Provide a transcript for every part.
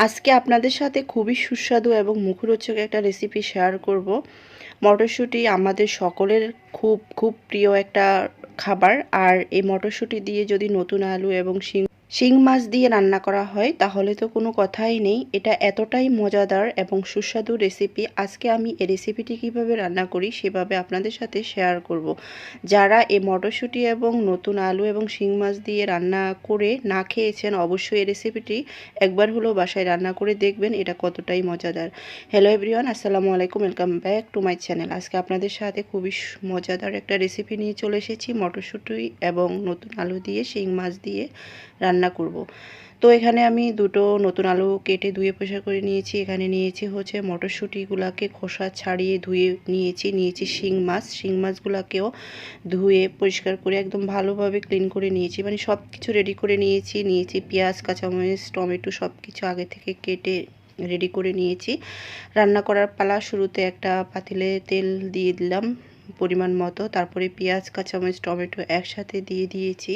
আজকে আপনাদের সাথে খুবই সুস্বাদু এবং মুখরোচক একটা রেসিপি শেয়ার করব। মটরশুঁটি আমাদের সকলের খুব খুব প্রিয় একটা খাবার। আর এই মটরশুঁটি দিয়ে যদি নতুন আলু এবং শিং শিং মাছ দিয়ে রান্না করা হয়, তাহলে তো কোনো কথাই নেই। এটা এতটাই মজাদার এবং সুস্বাদু রেসিপি আজকে আমি এই রেসিপিটি কীভাবে রান্না করি সেভাবে আপনাদের সাথে শেয়ার করব। যারা এই মটরশুঁটি এবং নতুন আলু এবং শিং মাছ দিয়ে রান্না করে না খেয়েছেন, অবশ্যই এই রেসিপিটি একবার হলেও বাসায় রান্না করে দেখবেন, এটা কতটাই মজাদার। হ্যালো এভরিওয়ান আসসালামু আলাইকুম welcome back to my channel আজকে আপনাদের সাথে খুবই মজাদার একটা রেসিপি নিয়ে চলে এসেছি। মটরশুঁটি এবং নতুন আলু দিয়ে, শিং মাছ দিয়ে রান্না করব। তো এখানে আমি দুটো নতুন আলু কেটে ধুয়ে পরিষ্কার করে নিয়েছি। এখানে নিয়েছি হচ্ছে মটরশুঁটিগুলোকে খোসা ছাড়িয়ে ধুয়ে নিয়েছি। নিয়েছি শিং মাছ। শিং মাছগুলোকেও ধুয়ে পরিষ্কার করে একদম ভালোভাবে ক্লিন করে নিয়েছি। মানে সব কিছু রেডি করে নিয়েছি। নিয়েছি পেঁয়াজ, কাঁচামরিচ, টমেটো সব কিছু আগে থেকে কেটে রেডি করে নিয়েছি। রান্না করার পালা শুরুতে একটা পাতিলে তেল দিয়ে দিলাম পরিমাণ মতো। তারপরে পেঁয়াজ, কাঁচামরিচ, টমেটো একসাথে দিয়ে দিয়েছি।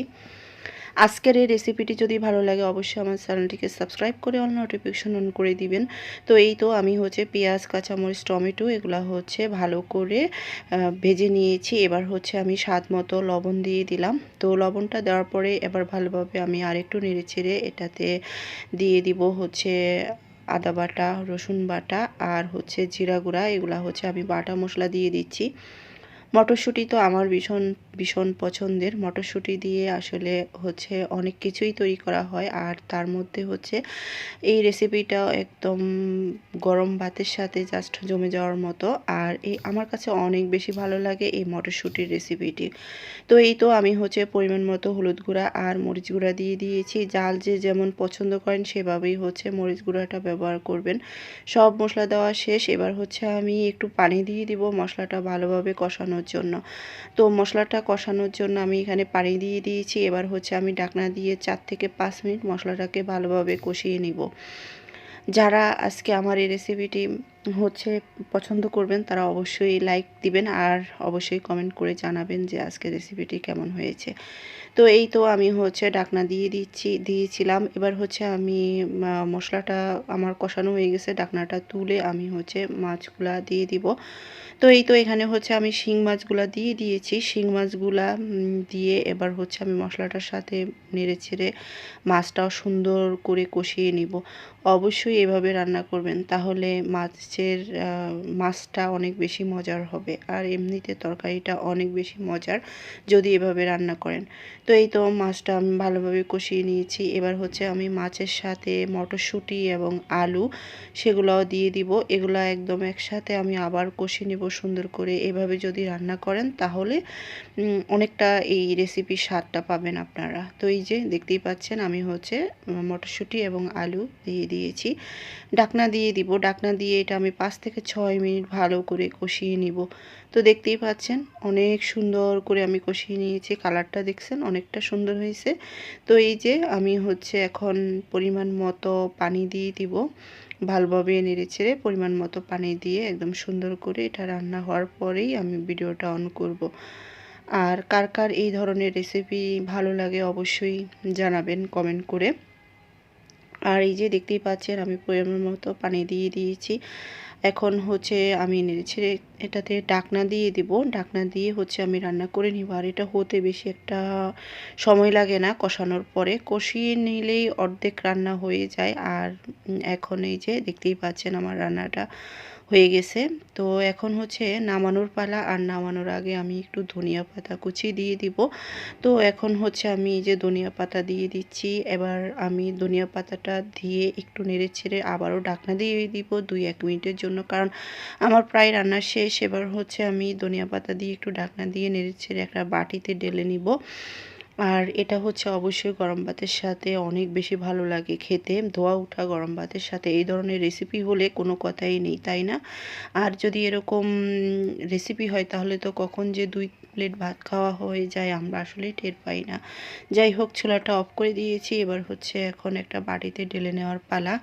আজকের এই রেসিপিটি যদি ভালো লাগে, অবশ্যই আমার চ্যানেলটিকে সাবস্ক্রাইব করে অল নোটিফিকেশন অন করে দিবেন। তো এই তো আমি হচ্ছে পেঁয়াজ, কাঁচামরিচ, টমেটো এগুলো হচ্ছে ভালো করে ভেজে নিয়েছি। এবার হচ্ছে আমি স্বাদ মতো লবণ দিয়ে দিলাম। তো লবণটা দেওয়ার পরে এবার ভালোভাবে আমি আরেকটু নেড়ে চেড়ে এটাতে দিয়ে দিব হচ্ছে আদা বাটা, রসুন বাটা আর হচ্ছে জিরা গুঁড়া। এগুলা হচ্ছে আমি বাটা মশলা দিয়ে দিচ্ছি। মটরশুঁটি তো আমার ভীষণ ভীষণ পছন্দের। মটরশুঁটি দিয়ে আসলে হচ্ছে অনেক কিছুই তৈরি করা হয়। আর তার মধ্যে হচ্ছে এই রেসিপিটা একদম গরম ভাতের সাথে জাস্ট জমে যাওয়ার মতো। আর এই আমার কাছে অনেক বেশি ভালো লাগে এই মটরশুঁটির রেসিপিটি তো এই তো আমি হচ্ছে পরিমাণ মতো হলুদ গুঁড়া আর মরিচ গুঁড়া দিয়ে দিয়েছি। জাল যে যেমন পছন্দ করেন সেভাবেই হচ্ছে মরিচ গুঁড়াটা ব্যবহার করবেন। সব মশলা দেওয়া শেষ। এবার হচ্ছে আমি একটু পানি দিয়ে দিব। মশলাটা ভালোভাবে কষানোর জন্য। তো মশলাটা কষানোর জন্য আমি এখানে পানি দিয়ে দিয়েছি। এবার হচ্ছে আমি ডাকনা দিয়ে চার থেকে পাঁচ মিনিট মশলাটাকে ভালোভাবে কষিয়ে নিব। যারা আজকে আমার এই রেসিপিটি হচ্ছে পছন্দ করবেন, তারা অবশ্যই লাইক দিবেন আর অবশ্যই কমেন্ট করে জানাবেন যে আজকে রেসিপিটি কেমন হয়েছে। তো এই তো আমি হচ্ছে ডাকনা দিয়ে দিচ্ছি, দিয়েছিলাম। এবার হচ্ছে আমি মশলাটা আমার কষানো হয়ে গেছে, ডাকনাটা তুলে আমি হচ্ছে মাছগুলা দিয়ে দিব। তো এই তো এখানে হচ্ছে আমি শিং মাছগুলা দিয়ে দিয়েছি। শিং মাছগুলা দিয়ে এবার হচ্ছে আমি মশলাটার সাথে নেড়ে ছেড়ে মাছটাও সুন্দর করে কষিয়ে নিব। অবশ্যই এভাবে রান্না করবেন, তাহলে মাছের মাছটা অনেক বেশি মজার হবে আর এমনিতে তরকারিটা অনেক বেশি মজার যদি এভাবে রান্না করেন। তো এই তো মাছটা আমি ভালোভাবে কষিয়ে নিয়েছি। এবার হচ্ছে আমি মাছের সাথে মটরশুঁটি এবং আলু সেগুলোও দিয়ে দিব। এগুলো একদম একসাথে আমি আবার কষিয়ে নেব সুন্দর করে। এভাবে যদি রান্না করেন তাহলে অনেকটা এই রেসিপির স্বাদটা পাবেন আপনারা। তো এই যে দেখতেই পাচ্ছেন আমি হচ্ছে মটরশুঁটি এবং আলু দিয়ে দিয়েছি। ডাকনা দিয়ে দিব। ডাকনা দিয়ে এটা আমি পাঁচ থেকে ছয় মিনিট ভালো করে কষিয়ে নিব। তো দেখতেই পাচ্ছেন, অনেক সুন্দর করে আমি কষিয়ে নিয়েছি। কালারটা দেখছেন, অনেকটা সুন্দর হয়েছে। তো এই যে আমি হচ্ছে এখন পরিমাণ মতো পানি দিয়ে দিব। ভালোভাবে নেড়ে ছেড়ে পরিমাণ মতো পানি দিয়ে একদম সুন্দর করে এটা রান্না হওয়ার পরেই আমি ভিডিওটা অন করব। আর কার কার এই ধরনের রেসিপি ভালো লাগে অবশ্যই জানাবেন কমেন্ট করে। আর এই যে দেখতেই পাচ্ছেন, আমি পরিমাণ মতো পানি দিয়ে দিয়েছি। এখন হচ্ছে আমি নেড়েছেড়ে এটাতে ডাকনা দিয়ে দিব। ডাকনা দিয়ে হচ্ছে আমি রান্না করে নিব। আর এটা হতে বেশি একটা সময় লাগে না কষানোর পরে। কষিয়ে নিলেই অর্ধেক রান্না হয়ে যায়। আর এখন এই যে দেখতেই পাচ্ছেন আমার রান্নাটা হয়ে গেছে। তো এখন হচ্ছে নামানোর পালা আর নামানোর আগে আমি একটু ধনিয়া পাতা কুচি দিয়ে দিব। তো এখন হচ্ছে আমি যে ধনিয়া পাতা দিয়ে দিচ্ছি। এবার আমি ধনিয়া পাতাটা দিয়ে একটু নেড়ে ছেড়ে আবারও ঢাকনা দিয়ে দিব দুই এক মিনিটের জন্য। কারণ আমার প্রায় রান্না শেষ। এবার হচ্ছে আমি ধনিয়া পাতা দিয়ে একটু ঢাকনা দিয়ে নেড়ে ছেড়ে একটা বাটিতে ঢেলে নিব। আর এটা হচ্ছে অবশ্যই গরম ভাতের সাথে অনেক বেশি ভালো লাগে খেতে। ধোয়া ওঠা গরম ভাতের সাথে এই ধরনের রেসিপি হলে কোনো কথাই নেই, তাই না? আর যদি এরকম রেসিপি হয় তাহলে তো কখন যে দুই প্লেট ভাত খাওয়া হয়ে যায় আমরা আসলে টের পাই না। যাই হোক ছোলাটা অফ করে দিয়েছি। এবার হচ্ছে এখন একটা বাটিতে ঢেলে নেওয়ার পালা।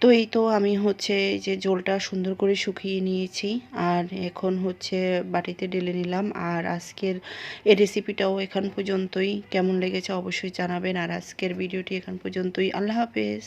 তো এই তো আমি হচ্ছে যে জলটা সুন্দর করে শুকিয়ে নিয়েছি আর এখন হচ্ছে বাটিতে ঢেলে নিলাম আর আজকের এ রেসিপিটাও এখান পর্যন্তই। কেমন লেগেছে অবশ্যই জানাবেন আর আজকের ভিডিওটি এখান পর্যন্তই। আল্লাহ হাফেজ।